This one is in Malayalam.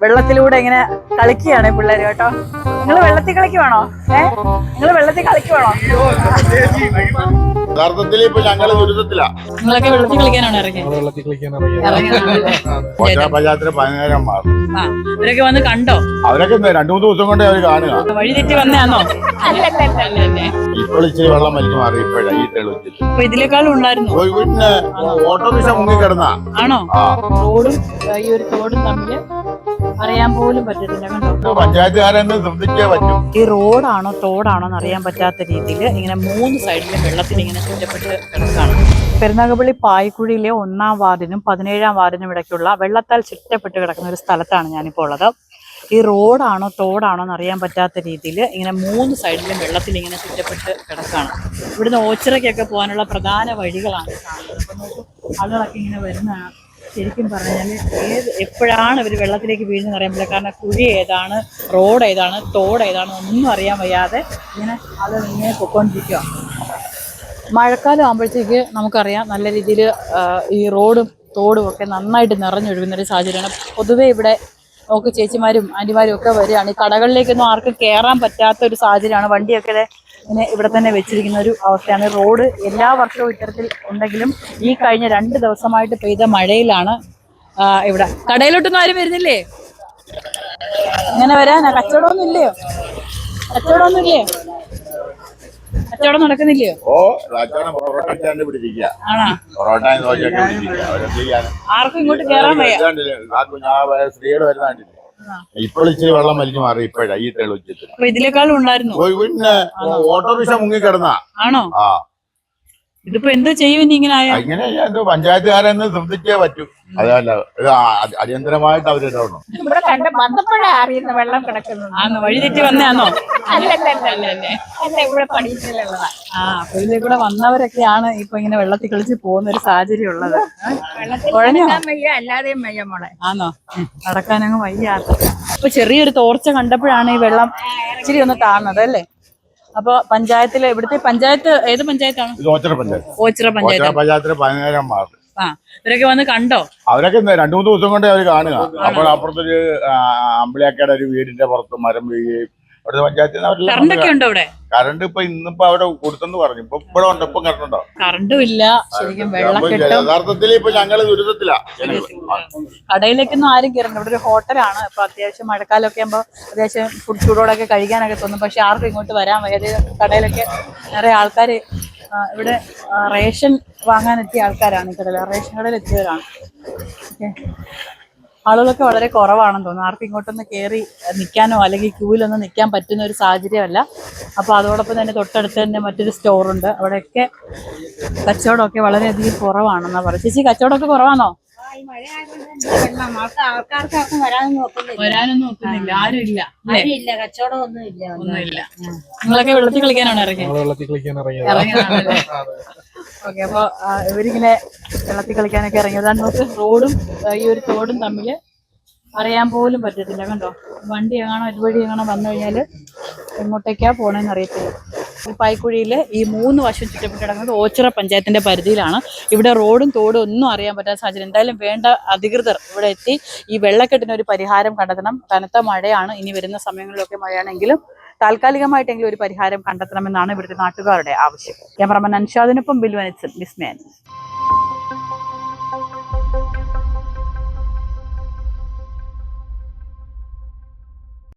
വെള്ളത്തിലൂടെ ഇങ്ങനെ കളിക്കുകയാണ് പിള്ളേര് കേട്ടോ. നിങ്ങൾ വെള്ളത്തിൽ കളിക്കുവാണോ? ഏ? നിങ്ങൾ വെള്ളത്തിൽ കളിക്കുവാണോ? യഥാർത്ഥത്തിൽ ഇപ്പൊ ഞങ്ങൾ ദുരിതത്തിലാ നിങ്ങളൊക്കെ വെള്ളത്തിൽ കളിക്കാനാണ് പഞ്ചായത്തിന് ആ വന്ന് കണ്ടോ? അവരൊക്കെ രണ്ടു മൂന്ന് ദിവസം കൊണ്ട് അവർ കാണുക. വഴി തെറ്റി വന്നാണോ അല്ലല്ലേ ഇപ്പോൾ ഇച്ചിരി വെള്ളം വലിച്ചു മാറി ഇപ്പോഴാ ഈ ഇതിലേക്കാളും ഉണ്ടായിരുന്നു. ഓട്ടോറിക്ഷ മുങ്ങി കിടന്നാണോ റോഡും ഈ ഒരു തോടും തമ്മിൽ അറിയാൻ പോലും പറ്റത്തില്ല കണ്ടോ? ഇപ്പൊ പഞ്ചായത്തുകാരെന്ന് ശ്രദ്ധിച്ചേ പറ്റൂ. ഈ റോഡാണോ തോടാണോ എന്ന് അറിയാൻ പറ്റാത്ത രീതിയിൽ ഇങ്ങനെ മൂന്ന് സൈഡിലും വെള്ളത്തിൽ ഇങ്ങനെ ചുറ്റപ്പെട്ട് കിടക്കുകയാണ് പെരുനാഗപ്പള്ളി പായ്ക്കുഴിയിലെ ഒന്നാം വാർഡിനും പതിനേഴാം വാർഡിനും ഇടയ്ക്കുള്ള വെള്ളത്താൽ ചുറ്റപ്പെട്ട് കിടക്കുന്ന ഒരു സ്ഥലത്താണ് ഞാനിപ്പോൾ ഉള്ളത്. ഈ റോഡാണോ തോടാണോ എന്ന് അറിയാൻ പറ്റാത്ത രീതിയിൽ ഇങ്ങനെ മൂന്ന് സൈഡിലും വെള്ളത്തിൽ ഇങ്ങനെ ചുറ്റപ്പെട്ട് കിടക്കുകയാണ് ഇവിടുന്ന് ഓച്ചിറയ്ക്കൊക്കെ പോകാനുള്ള പ്രധാന വഴികളാണ് കാണുന്നത്. നോക്കൂ ആളുകളൊക്കെ ഇങ്ങനെ വരുന്നതാണ്. ശരിക്കും പറഞ്ഞാൽ ഏത് എപ്പോഴാണ് ഇവർ വെള്ളത്തിലേക്ക് വീഴുന്നത് അറിയാൻ പറ്റില്ല. കാരണം കുഴി ഏതാണ് റോഡ് ഏതാണ് തോട് ഏതാണ് ഒന്നും അറിയാൻ വയ്യാതെ ഇങ്ങനെ അത് ഇങ്ങനെ പൊക്കോണ്ടിരിക്കുക മഴക്കാലം ആകുമ്പോഴത്തേക്ക് നമുക്കറിയാം നല്ല രീതിയിൽ ഈ റോഡും തോടും ഒക്കെ നന്നായിട്ട് നിറഞ്ഞൊഴുകുന്ന ഒരു സാഹചര്യമാണ്. പൊതുവേ ഇവിടെ നമുക്ക് ചേച്ചിമാരും ആന്റിമാരും ഒക്കെ വരികയാണ്. ഈ കടകളിലേക്കൊന്നും ആർക്കും കയറാൻ പറ്റാത്ത ഒരു സാഹചര്യമാണ്. വണ്ടിയൊക്കെ ഇങ്ങനെ ഇവിടെ തന്നെ വെച്ചിരിക്കുന്ന ഒരു അവസ്ഥയാണ്. റോഡ് എല്ലാ വർഷവും ഇത്തരത്തിൽ ഉണ്ടെങ്കിലും ഈ കഴിഞ്ഞ രണ്ട് ദിവസമായിട്ട് പെയ്ത മഴയിലാണ് ഇവിടെ. കടയിലോട്ടൊന്നും ആരും വരുന്നില്ലേ? ഇങ്ങനെ വരാനാ? കച്ചവടമൊന്നും ഇല്ലയോ? കച്ചവടമൊന്നും ഇല്ലയോ കച്ചവടം നടക്കുന്നില്ലയോ? ഓ കച്ചവടം പൊറോട്ട സ്റ്റാൻഡ് പിടിച്ചിരിക്കുക പൊറോട്ട ദോശയൊക്കെ പിടിച്ചിരിക്കുക അവരെന്ത് ചെയ്യാൻ ആർക്കും ഇങ്ങോട്ട് കയറാൻ വയ്യ. സ്ത്രീകൾ വരുന്നില്ല ഇപ്പോൾ ഇച്ചിരി വെള്ളം വലിച്ചു മാറി ഇപ്പോഴാ ഈ തെളിവിച്ചിട്ട് അപ്പൊ ഇതിലേക്കാളും ഉണ്ടായിരുന്നു. പിന്നെ ഓട്ടോറിക്ഷ മുങ്ങി കിടന്നാണോ ആ. ഇതിപ്പോ എന്ത് ചെയ്യും ഇനി ഇങ്ങനെ ഇങ്ങനെ എന്തോ പഞ്ചായത്തുകാരെന്ന് ശ്രദ്ധിച്ചേ പറ്റൂ. അതല്ല ഇത് അടിയന്തരമായിട്ട് അവരിടണം ഇവിടെ കണ്ട് വന്നപ്പോഴാ അറിയുന്ന വെള്ളം കിടക്കുന്നത്. വഴി തെറ്റി അല്ല ഇവിടെ പണിയിലുള്ളതാ ആ അപ്പൊ ഇതിലെ കൂടെ വന്നവരൊക്കെയാണ് ഇപ്പൊ ഇങ്ങനെ വെള്ളത്തിൽ കളിച്ച് പോകുന്ന ഒരു സാഹചര്യം ഉള്ളത് വെള്ളത്തിൽ കുഴഞ്ഞോ? കിടക്കാൻ വയ്യ അല്ലാതെയും വയ്യ മോളെ. ആന്നോ? നടക്കാനങ്ങ് വയ്യാത്ത. അപ്പൊ ചെറിയൊരു തോർച്ച കണ്ടപ്പോഴാണ് ഈ വെള്ളം ഇച്ചിരി ഒന്ന് താന്നത് അല്ലേ? അപ്പൊ പഞ്ചായത്തിൽ ഇവിടുത്തെ പഞ്ചായത്ത് ഏത് പഞ്ചായത്താണ്? ഓച്ചിറ പഞ്ചായത്ത്. ഓച്ചിറ പഞ്ചായത്ത്. പഞ്ചായത്തിലെ പതിനായിരം വാർഡ്. ആ ഇവരൊക്കെ വന്ന് കണ്ടോ? അവരൊക്കെ രണ്ടു മൂന്ന് ദിവസം കൊണ്ട് അവർ കാണുക. അപ്പോൾ അപ്പുറത്തൊരു അമ്പിളിയാക്കയുടെ ഒരു വീടിന്റെ പുറത്ത് മരം വീഴുകയും അവിടുത്തെ പഞ്ചായത്തിൽ കറണ്ട് ഒക്കെ ഉണ്ടോ ഇവിടെ കറണ്ട് ഇപ്പൊ ഇന്നിപ്പോ അവിടെ കൊടുത്തെന്ന് പറഞ്ഞു. ഇപ്പൊ ഇവിടെ ഉണ്ട്? ഇപ്പം കറണ്ട് ഉണ്ടോ കറണ്ടും ഇല്ല. ശരിക്കും യഥാർത്ഥത്തിൽ ഇപ്പൊ ഞങ്ങൾ ദുരിതത്തിലാ. ജനങ്ങൾ. കടയിലേക്കൊന്നും ആരും കയറണ്ട ഇവിടെ ഒരു ഹോട്ടലാണ്. അപ്പൊ അത്യാവശ്യം മഴക്കാലമൊക്കെ ആകുമ്പോൾ അത്യാവശ്യം ഫുഡ് ചൂടോടൊക്കെ കഴിക്കാനൊക്കെ തോന്നും. പക്ഷെ ആർക്കും ഇങ്ങോട്ട് വരാൻ വയ്യാതെ കടയിലൊക്കെ നിറയെ ആൾക്കാർ ഇവിടെ റേഷൻ വാങ്ങാനെത്തിയ ആൾക്കാരാണ് കടയിൽ റേഷൻ കടയിൽ എത്തിയവരാണ് ഓക്കെ. ആളുകളൊക്കെ വളരെ കുറവാണെന്ന് തോന്നുന്നു. ആർക്കും ഇങ്ങോട്ടൊന്ന് കയറി നിൽക്കാനോ അല്ലെങ്കിൽ ക്യൂവിലൊന്നും നിൽക്കാൻ പറ്റുന്ന ഒരു സാഹചര്യമല്ല. അപ്പോൾ അതോടൊപ്പം തന്നെ തൊട്ടടുത്ത് തന്നെ മറ്റൊരു സ്റ്റോറുണ്ട് അവിടെയൊക്കെ കച്ചവടമൊക്കെ വളരെയധികം കുറവാണെന്നാണ് പറയുന്നത്. ചേച്ചി കച്ചവടമൊക്കെ കുറവാണോ വരാനൊന്നും ഒക്കുന്നില്ല. ആരും ഇല്ല ആരുമില്ല. കച്ചവടം ഒന്നും ഇല്ല ഒന്നുമില്ല നിങ്ങളൊക്കെ വെള്ളത്തിൽ കളിക്കാനാണ് ഇറങ്ങിയത്? ഓക്കെ അപ്പൊ ഇവരിങ്ങനെ വെള്ളത്തിൽ കളിക്കാനൊക്കെ ഇറങ്ങിയതാണ് നമുക്ക് റോഡും ഈ ഒരു തോടും തമ്മിൽ അറിയാൻ പോലും പറ്റത്തില്ല കണ്ടോ? വണ്ടി എങ്ങാണോ ഇതുവഴി എങ്ങാണോ വന്നു കഴിഞ്ഞാൽ എങ്ങോട്ടേക്കാ പോകണമെന്ന് അറിയത്തില്ല. ഈ പായ്ക്കുഴിയിൽ ഈ മൂന്ന് വശം ചുറ്റപ്പെട്ട് കിടക്കുന്നത് ഓച്ചിറ പഞ്ചായത്തിന്റെ പരിധിയിലാണ്. ഇവിടെ റോഡും തോടും ഒന്നും അറിയാൻ പറ്റാത്ത സാഹചര്യം. എന്തായാലും വേണ്ട അധികൃതർ ഇവിടെ എത്തി ഈ വെള്ളക്കെട്ടിന് ഒരു പരിഹാരം കണ്ടെത്തണം. കനത്ത മഴയാണ് ഇനി വരുന്ന സമയങ്ങളിലൊക്കെ മഴയാണെങ്കിലും താൽക്കാലികമായിട്ടെങ്കിലും ഒരു പരിഹാരം കണ്ടെത്തണമെന്നാണ് ഇവിടുത്തെ നാട്ടുകാരുടെ ആവശ്യം. ക്യാമറമാൻ അൻഷാദിനൊപ്പം ബിൽവനിച്ച് ബിസ്മേൻ